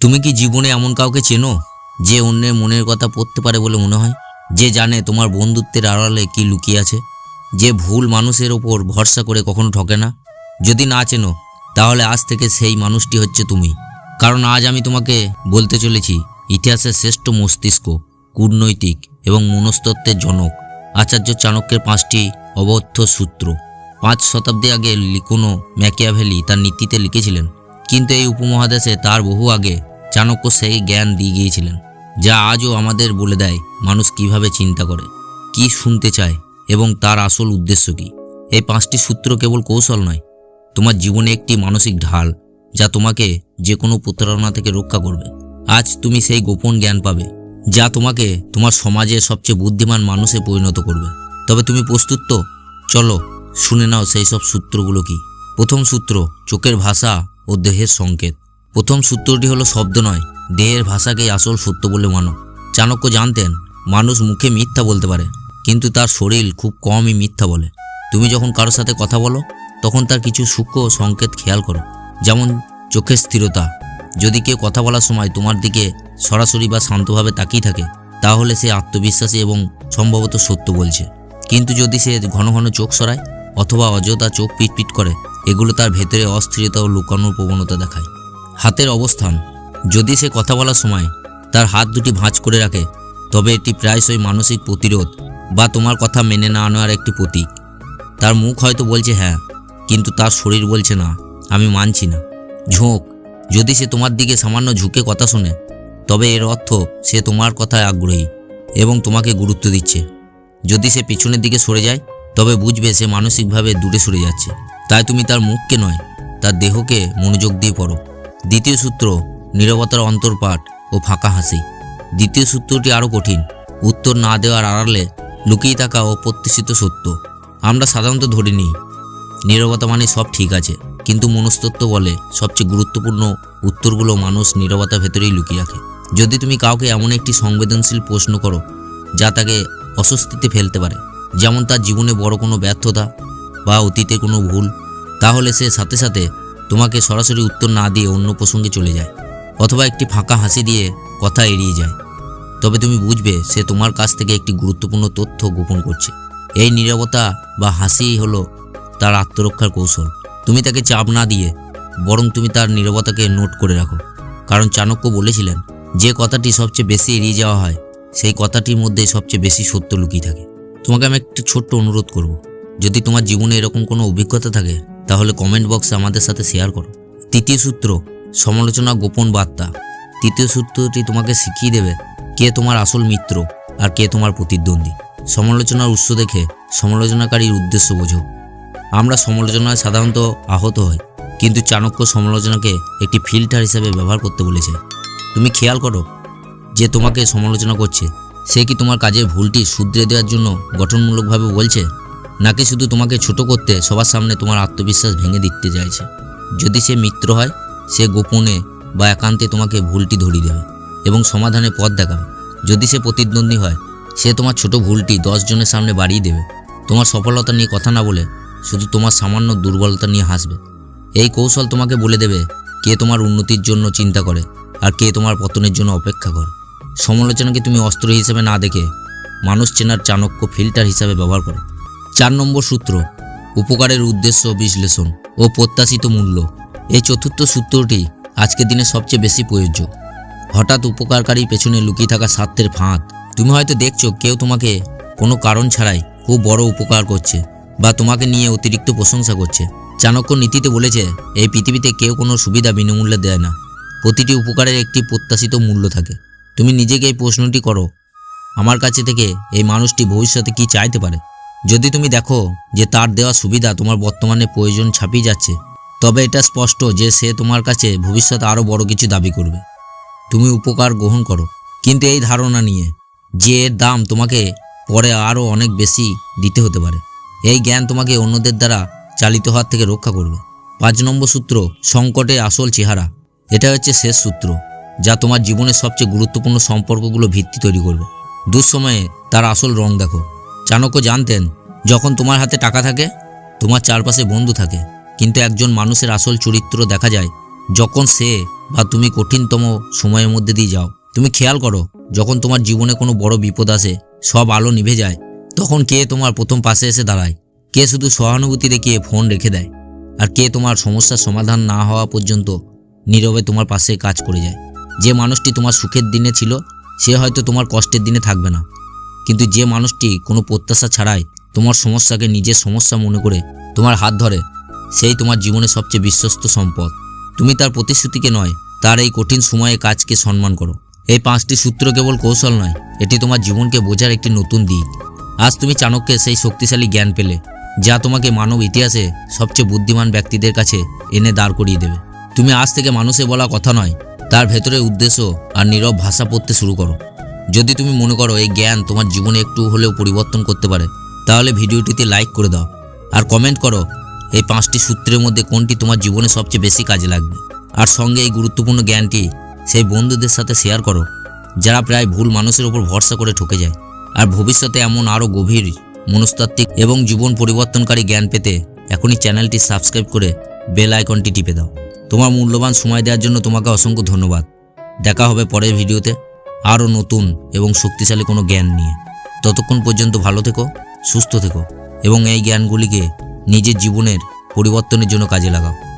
তুমি কি জীবনে এমন কাউকে চেনো যে অন্যের মনের কথা পড়তে পারে বলে মনে হয়? যে জানে তোমার বন্ধুত্বের আড়ালে কি লুকিয়ে আছে? যে ভুল মানুষের ওপর ভরসা করে কখনো ঠকে না? যদি না চেনো, তাহলে আজ থেকে সেই মানুষটি হচ্ছে তুমি। কারণ আজ আমি তোমাকে বলতে চলেছি, ইতিহাসের শ্রেষ্ঠ মস্তিষ্ক, কূটনৈতিক এবং মনস্তত্ত্বের জনক, আচার্য চাণক্যের পাঁচটি অবদ্ধ সূত্র। পাঁচ শতাব্দী আগে লিখোনো ম্যাকিয়াভেলি তার নীতিতে লিখেছিলেন, কিন্তু এই উপমহাদেশে তার বহু আগে চাণক্য সেই জ্ঞান দিয়ে গিয়েছিলেন, যা আজও আমাদের বলে দেয় মানুষ কীভাবে চিন্তা করে, কি শুনতে চায় এবং তার আসল উদ্দেশ্য কী। এই পাঁচটি সূত্র কেবল কৌশল নয়, তোমার জীবনে একটি মানসিক ঢাল যা তোমাকে যে কোনো প্রতারণা থেকে রক্ষা করবে। আজ তুমি সেই গোপন জ্ঞান পাবে, যা তোমাকে তোমার সমাজের সবচেয়ে বুদ্ধিমান মানুষে পরিণত করবে। তবে তুমি প্রস্তুত তো? চলো, শুনে নাও সেই সব সূত্রগুলো কি। প্রথম সূত্র, চোখের ভাষা ও দেহের সংকেত। প্রথম সূত্রটি হলো শব্দ নয়, দেহের ভাষাকেই আসল সত্য বলে মানো। চাণক্য জানতেন, মানুষ মুখে মিথ্যা বলতে পারে, কিন্তু তার শরীর খুব কমই মিথ্যা বলে। তুমি যখন কারোর সাথে কথা বলো, তখন তার কিছু সূক্ষ্ম সংকেত খেয়াল করো, যেমন চোখের স্থিরতা। যদি কেউ কথা বলার সময় তোমার দিকে সরাসরি বা শান্তভাবে তাকিয়ে থাকে, তাহলে সে আত্মবিশ্বাসী এবং সম্ভবত সত্য বলছে। কিন্তু যদি সে ঘন ঘন চোখ সরায়, অথবা অযথা চোখ পিটপিট করে, এগুলো তার ভেতরে অস্থিরতা ও লুকানোর প্রবণতা দেখায়। হাতের অবস্থান। যদি সে কথা বলার সময় তার হাত দুটি ভাঁজ করে রাখে, তবে এটি প্রায়শই মানসিক প্রতিরোধ বা তোমার কথা মেনে না নেওয়ার একটি প্রতীক। তার মুখ হয়তো বলছে হ্যাঁ কিন্তু তার শরীর বলছে না, আমি মানছি না। ঝোঁক। যদি সে তোমার দিকে সামান্য ঝুঁকে কথা শোনে, তবে এর অর্থ সে তোমার কথায় আগ্রহী এবং তোমাকে গুরুত্ব দিচ্ছে। যদি সে পিছনের দিকে সরে যায়, তবে বুঝবে সে মানসিকভাবে দূরে সরে যাচ্ছে। তাই তুমি তার মুখকে নয়, তার দেহকে মনোযোগ দিয়ে পড়ো। দ্বিতীয় সূত্র, নীরবতার অন্তর্পাঠ ও ফাঁকা হাসি। দ্বিতীয় সূত্রটি আরও কঠিন, উত্তর না দেওয়ার আড়ালে লুকিয়ে থাকা ও অপ্রত্যাশিত সত্য। আমরা সাধারণত ধরে নিই, নীরবতা মানে সব ঠিক আছে, কিন্তু মনস্তত্ত্ব বলে সবচেয়ে গুরুত্বপূর্ণ উত্তরগুলো মানুষ নীরবতা ভেতরেই লুকিয়ে রাখে। যদি তুমি কাউকে এমন একটি সংবেদনশীল প্রশ্ন করো, যা তাকে অস্বস্তিতে ফেলতে পারে, যেমন তার জীবনে বড় কোনো ব্যর্থতা বা অতীতে কোনো ভুল, তাহলে সে সাথে সাথে তোমাকে সরাসরি উত্তর না দিয়ে অন্য প্রসঙ্গে চলে যায়, অথবা একটি ফাঁকা হাসি দিয়ে কথা এড়িয়ে যায়। তবে তুমি বুঝবে সে তোমার কাছ থেকে একটি গুরুত্বপূর্ণ তথ্য গোপন করছে। এই নীরবতা বা হাসি হলো তার আত্মরক্ষার কৌশল। তুমি তাকে চাপ না দিয়ে বরং তুমি তার নীরবতাকে নোট করে রাখো। কারণ চাণক্য বলেছিলেন, যে কথাটি সবচেয়ে বেশি এড়িয়ে যাওয়া হয়, সেই কথাটির মধ্যে সবচেয়ে বেশি সত্য লুকিয়ে থাকে। তোমাকে আমি একটি ছোট্ট অনুরোধ করব, যদি তোমার জীবনে এরকম কোনো অভিজ্ঞতা থাকে তাহলে কমেন্ট বক্সে আমাদের সাথে শেয়ার করো। তৃতীয় সূত্র, সমালোচনা গোপন বার্তা। তৃতীয় সূত্রটি তোমাকে শিখিয়ে দেবে কে তোমার আসল মিত্র আর কে তোমার প্রতিদ্বন্দ্বী। সমালোচনার উৎস দেখে সমালোচনাকারীর উদ্দেশ্য বোঝো। আমরা সমালোচনায় সাধারণত আহত হই, কিন্তু চাণক্য সমালোচনাকে একটি ফিল্টার হিসেবে ব্যবহার করতে বলেছে। তুমি খেয়াল করো, যে তোমাকে সমালোচনা করছে, সে কি তোমার কাজের ভুলটি শুধরে দেওয়ার জন্য গঠনমূলকভাবে বলছে? নাকি শুধু তোমাকে ছোট করতে সবার সামনে তোমার আত্মবিশ্বাস ভেঙে দিতে চাইছে? যদি সে মিত্র হয়, সে গোপনে বা একান্তে তোমাকে ভুলটি ধরিয়ে দেবে এবং সমাধানের পথ দেখাবে। যদি সে প্রতিদ্বন্দ্বী হয়, সে তোমার ছোট ভুলটি দশ জনের সামনে বাড়িয়ে দেবে। তোমার সফলতা নিয়ে কথা না বলে শুধু তোমার সামান্য দুর্বলতা নিয়ে হাসবে। এই কৌশল তোমাকে বলে দেবে কে তোমার উন্নতির জন্য চিন্তা করে আর কে তোমার পতনের জন্য অপেক্ষা করে। সমালোচনাকে তুমি অস্ত্র হিসেবে না দেখে মানুষ চেনার চাণক্য ফিল্টার হিসাবে ব্যবহার করো। চার নম্বর সূত্র, উপকারের উদ্দেশ্য বিশ্লেষণ ও প্রত্যাশিত মূল্য। এই চতুর্থ সূত্রটি আজকের দিনে সবচেয়ে বেশি প্রযোজ্য। হঠাৎ উপকারকারী পেছনে লুকিয়ে থাকা স্বার্থের ফাঁদ। তুমি হয়তো দেখছ, কেউ তোমাকে কোনো কারণ ছাড়াই খুব বড় উপকার করছে বা তোমাকে নিয়ে অতিরিক্ত প্রশংসা করছে। চাণক্য নীতিতে বলেছে, এই পৃথিবীতে কেউ কোনো সুবিধা বিনামূল্যে দেয় না। প্রতিটি উপকারের একটি প্রত্যাশিত মূল্য থাকে। তুমি নিজেকে এই প্রশ্নটি করো, আমার কাছে থেকে এই মানুষটি ভবিষ্যতে কি চাইতে পারে? যদি তুমি দেখো যে তার দেওয়া সুবিধা তোমার বর্তমানে প্রয়োজন ছাপিয়ে যাচ্ছে, তবে এটা স্পষ্ট যে সে তোমার কাছে ভবিষ্যতে আরও বড় কিছু দাবি করবে। তুমি উপকার গ্রহণ করো। কিন্তু এই ধারণা নিয়ে যে এর দাম তোমাকে পরে আরও অনেক বেশি দিতে হতে পারে। এই জ্ঞান তোমাকে অন্যদের দ্বারা চালিত হওয়ার থেকে রক্ষা করবে। পাঁচ নম্বর সূত্র, সংকটে আসল চেহারা। এটা হচ্ছে শেষ সূত্র, যা তোমার জীবনের সবচেয়ে গুরুত্বপূর্ণ সম্পর্কগুলো ভিত্তি তৈরি করবে। দুঃসময়ে তার আসল রং দেখো। চাণক্য জানতেন, যখন তোমার হাতে টাকা থাকে, তোমার চারপাশে বন্ধু থাকে। কিন্তু একজন মানুষের আসল চরিত্র দেখা যায় যখন সে বা তুমি কঠিনতম সময়ের মধ্যে দিয়ে যাও। তুমি খেয়াল করো, যখন তোমার জীবনে কোনো বড় বিপদ আসে, সব আলো নিভে যায়, তখন কে তোমার প্রথম পাশে এসে দাঁড়ায়? কে শুধু সহানুভূতি দেখিয়ে ফোন রেখে দেয়? আর কে তোমার সমস্যার সমাধান না হওয়া পর্যন্ত নীরবে তোমার পাশে কাজ করে যায়। যে মানুষটি তোমার সুখের দিনে ছিল, সে হয়তো তোমার কষ্টের দিনে থাকবে না। কিন্তু যে মানুষটি কোনো প্রত্যাশা ছাড়াই তোমার সমস্যাকে নিজের সমস্যা মনে করে তোমার হাত ধরে, সেই তোমার জীবনের সবচেয়ে বিশ্বস্ত সম্পদ। তুমি তার প্রতিশ্রুতিকে নয়, তার এই কঠিন সময়ে কাজকে সম্মান করো। এই পাঁচটি সূত্র কেবল কৌশল নয়, এটি তোমার জীবনকে বোঝার একটি নতুন দিক। আজ তুমি চাণক্যের সেই শক্তিশালী জ্ঞান পেলে, যা তোমাকে মানব ইতিহাসে সবচেয়ে বুদ্ধিমান ব্যক্তিদের কাছে এনে দাঁড় করিয়ে দেবে। তুমি আজ থেকে মানুষে বলা কথা নয়, তার ভেতরে উদ্দেশ্য আর নীরব ভাষা পড়তে শুরু করো। যদি তুমি মনে করো এই জ্ঞান তোমার জীবনে একটু হলেও পরিবর্তন করতে পারে, তাহলে ভিডিওটিতে লাইক করে দাও। আর কমেন্ট করো, এই পাঁচটি সূত্রের মধ্যে কোনটি তোমার জীবনে সবচেয়ে বেশি কাজে লাগবে। আর সঙ্গে এই গুরুত্বপূর্ণ জ্ঞানটি সেই বন্ধুদের সাথে শেয়ার করো, যারা প্রায় ভুল মানুষের ওপর ভরসা করে ঠকে যায়। আর ভবিষ্যতে এমন আরও গভীর, মনস্তাত্ত্বিক এবং জীবন পরিবর্তনকারী জ্ঞান পেতে এখনই চ্যানেলটি সাবস্ক্রাইব করে বেল আইকনটি টিপে দাও। তোমার মূল্যবান সময় দেওয়ার জন্য তোমাকে অসংখ্য ধন্যবাদ। দেখা হবে পরের ভিডিওতে আরও নতুন এবং শক্তিশালী কোনো জ্ঞান নিয়ে। ততক্ষণ পর্যন্ত ভালো থেকো, সুস্থ থেকো এবং এই জ্ঞানগুলিকে নিজের জীবনের পরিবর্তনের জন্য কাজে লাগাও।